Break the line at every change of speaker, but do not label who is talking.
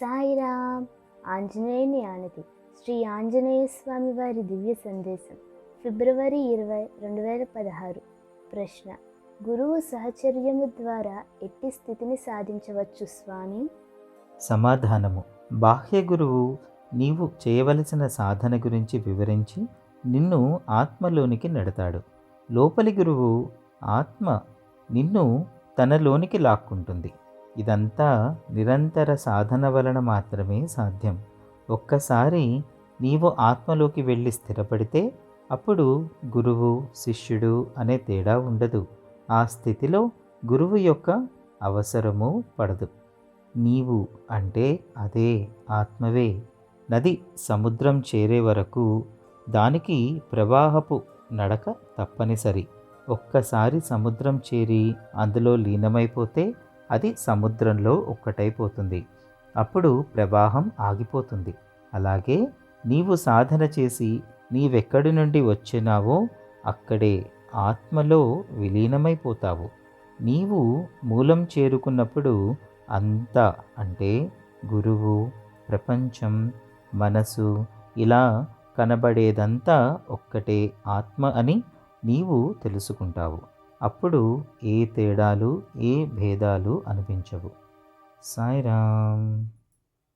సాయిరామ్ ఆంజనేయుని ఆనతి. శ్రీ ఆంజనేయ స్వామి వారి దివ్య సందేశం. ఫిబ్రవరి ఇరవై రెండు వేల పదహారు. ప్రశ్న. గురువు సహచర్యము ద్వారా ఎట్టి స్థితిని సాధించవచ్చు స్వామి?
సమాధానము. బాహ్య గురువు నీవు చేయవలసిన సాధన గురించి వివరించి నిన్ను ఆత్మలోనికి నెడతాడు. లోపలి గురువు ఆత్మ నిన్ను తనలోనికి లాక్కుంటుంది. ఇదంతా నిరంతర సాధన వలన మాత్రమే సాధ్యం. ఒక్కసారి నీవు ఆత్మలోకి వెళ్ళి స్థిరపడితే అప్పుడు గురువు శిష్యుడు అనే తేడా ఉండదు. ఆ స్థితిలో గురువు యొక్క అవసరము పడదు. నీవు అంటే అదే ఆత్మవే. నది సముద్రం చేరే వరకు దానికి ప్రవాహపు నడక తప్పనిసరి. ఒక్కసారి సముద్రం చేరి అందులో లీనమైపోతే అది సముద్రంలో ఒక్కటైపోతుంది. అప్పుడు ప్రవాహం ఆగిపోతుంది. అలాగే నీవు సాధన చేసి నీవెక్కడి నుండి వచ్చినావో అక్కడే ఆత్మలో విలీనమైపోతావు. నీవు మూలం చేరుకున్నప్పుడు అంతా అంటే గురువు ప్రపంచం మనసు ఇలా కనబడేదంతా ఒక్కటే ఆత్మ అని నీవు తెలుసుకుంటావు. అప్పుడు ఏ తేడాలు ఏ భేదాలు అనిపించవు. సాయిరామ్.